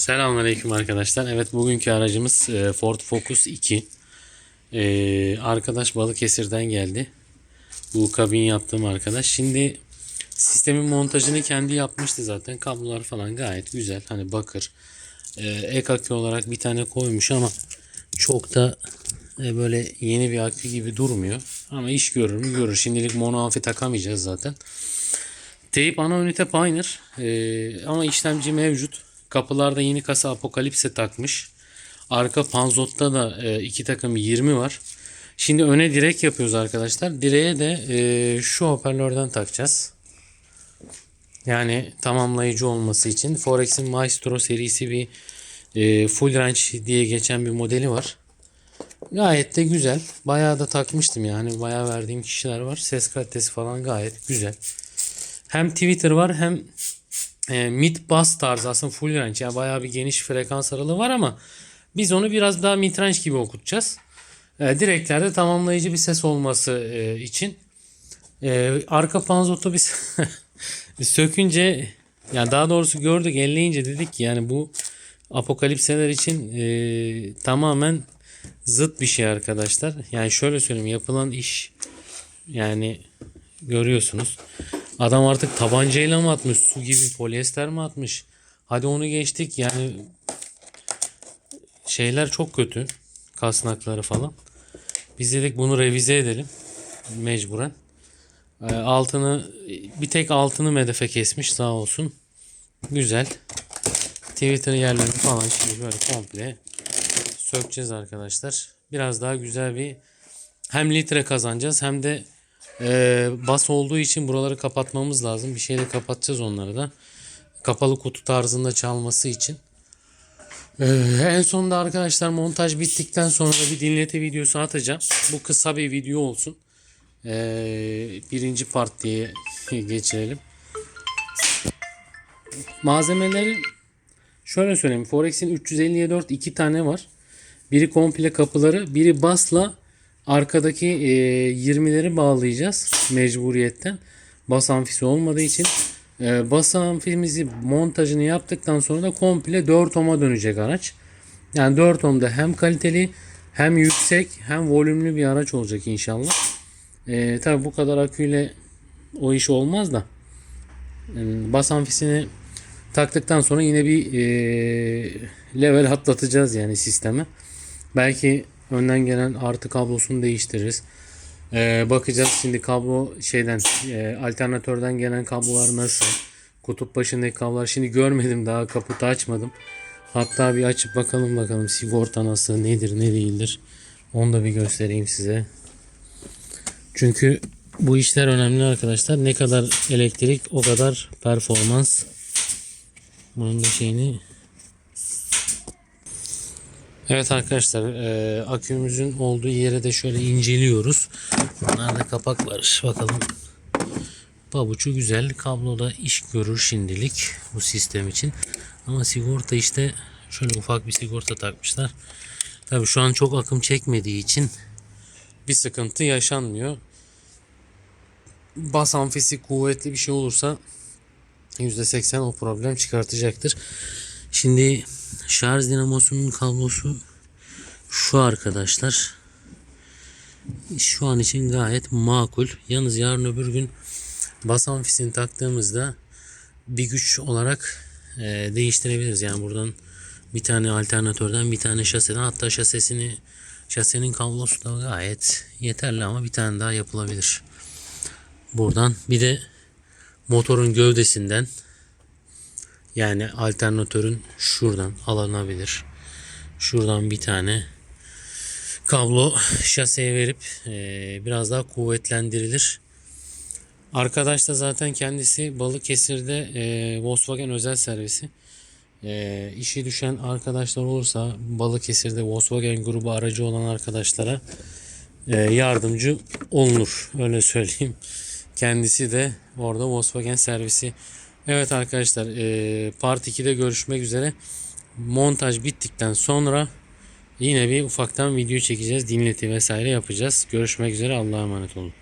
Selamünaleyküm arkadaşlar. Evet bugünkü aracımız e, Ford Focus 2. E, arkadaş Balıkesir'den geldi. Bu kabin yaptığım arkadaş. Şimdi sistemin montajını kendi yapmıştı zaten. Kablolar falan gayet güzel. Hani bakır. E, ek akü olarak bir tane koymuş ama çok da e, böyle yeni bir akü gibi durmuyor. Ama iş görür mü görür. Şimdilik mono amfi takamayacağız zaten. Teyip ana ünite Pioneer ee, ama işlemci mevcut. Kapılarda yeni kasa Apokalipse takmış. Arka panzotta da e, iki takım 20 var. Şimdi öne direk yapıyoruz arkadaşlar. Direğe de e, şu hoparlörden takacağız. Yani tamamlayıcı olması için. Forex'in Maestro serisi bir e, full range diye geçen bir modeli var. Gayet de güzel. Bayağı da takmıştım yani. Bayağı verdiğim kişiler var. Ses kalitesi falan gayet güzel. Hem Twitter var hem e, mid bass tarzı aslında full range. Yani bayağı bir geniş frekans aralığı var ama biz onu biraz daha mid range gibi okutacağız. E, direklerde tamamlayıcı bir ses olması e, için. E, arka panzotu biz sökünce yani daha doğrusu gördük elleyince dedik ki yani bu apokalipseler için e, tamamen zıt bir şey arkadaşlar. Yani şöyle söyleyeyim yapılan iş yani görüyorsunuz. Adam artık tabancayla mı atmış? Su gibi polyester mi atmış? Hadi onu geçtik. Yani şeyler çok kötü. Kasnakları falan. Biz dedik bunu revize edelim. Mecburen. Ee, altını bir tek altını medefe kesmiş sağ olsun. Güzel. Twitter yerlerini falan şimdi böyle komple sökeceğiz arkadaşlar. Biraz daha güzel bir hem litre kazanacağız hem de ee, bas olduğu için buraları kapatmamız lazım. Bir şeyle kapatacağız onları da. Kapalı kutu tarzında çalması için. Ee, en sonunda arkadaşlar montaj bittikten sonra bir dinleti videosu atacağım. Bu kısa bir video olsun. Ee, birinci part diye geçirelim. Malzemelerin şöyle söyleyeyim. Forex'in 350'ye 4 iki tane var. Biri komple kapıları, biri basla Arkadaki e, 20'leri bağlayacağız mecburiyetten. Bas amfisi olmadığı için. E, bas amfimizi montajını yaptıktan sonra da komple 4 ohm'a dönecek araç. Yani 4 ohm'da hem kaliteli hem yüksek hem volümlü bir araç olacak inşallah. E, Tabi bu kadar aküyle o iş olmaz da. Yani bas amfisini taktıktan sonra yine bir e, level atlatacağız yani sisteme. Belki Önden gelen artı kablosunu değiştiririz. Ee, bakacağız şimdi kablo şeyden e, alternatörden gelen kablolar nasıl? Kutup başındaki kablolar şimdi görmedim daha kaputu açmadım. Hatta bir açıp bakalım bakalım sigorta nasıl nedir ne değildir. Onu da bir göstereyim size. Çünkü bu işler önemli arkadaşlar. Ne kadar elektrik o kadar performans. Bunun da şeyini Evet arkadaşlar e, akümüzün olduğu yere de şöyle inceliyoruz. Bunlarda kapak var. Bakalım. Pabucu güzel. Kabloda iş görür şimdilik bu sistem için. Ama sigorta işte şöyle ufak bir sigorta takmışlar. Tabi şu an çok akım çekmediği için bir sıkıntı yaşanmıyor. Bas amfisi kuvvetli bir şey olursa %80 o problem çıkartacaktır. Şimdi şarj dinamosunun kablosu şu arkadaşlar. Şu an için gayet makul. Yalnız yarın öbür gün bas amfisini taktığımızda bir güç olarak e, değiştirebiliriz. Yani buradan bir tane alternatörden bir tane şaseden hatta şasesini şasenin kablosu da gayet yeterli ama bir tane daha yapılabilir. Buradan bir de motorun gövdesinden yani alternatörün şuradan alınabilir. Şuradan bir tane kablo şaseye verip e, biraz daha kuvvetlendirilir. Arkadaş da zaten kendisi Balıkesir'de e, Volkswagen özel servisi. E, işi düşen arkadaşlar olursa Balıkesir'de Volkswagen grubu aracı olan arkadaşlara e, yardımcı olunur. Öyle söyleyeyim. Kendisi de orada Volkswagen servisi Evet arkadaşlar e, part 2'de görüşmek üzere. Montaj bittikten sonra yine bir ufaktan video çekeceğiz. Dinleti vesaire yapacağız. Görüşmek üzere. Allah'a emanet olun.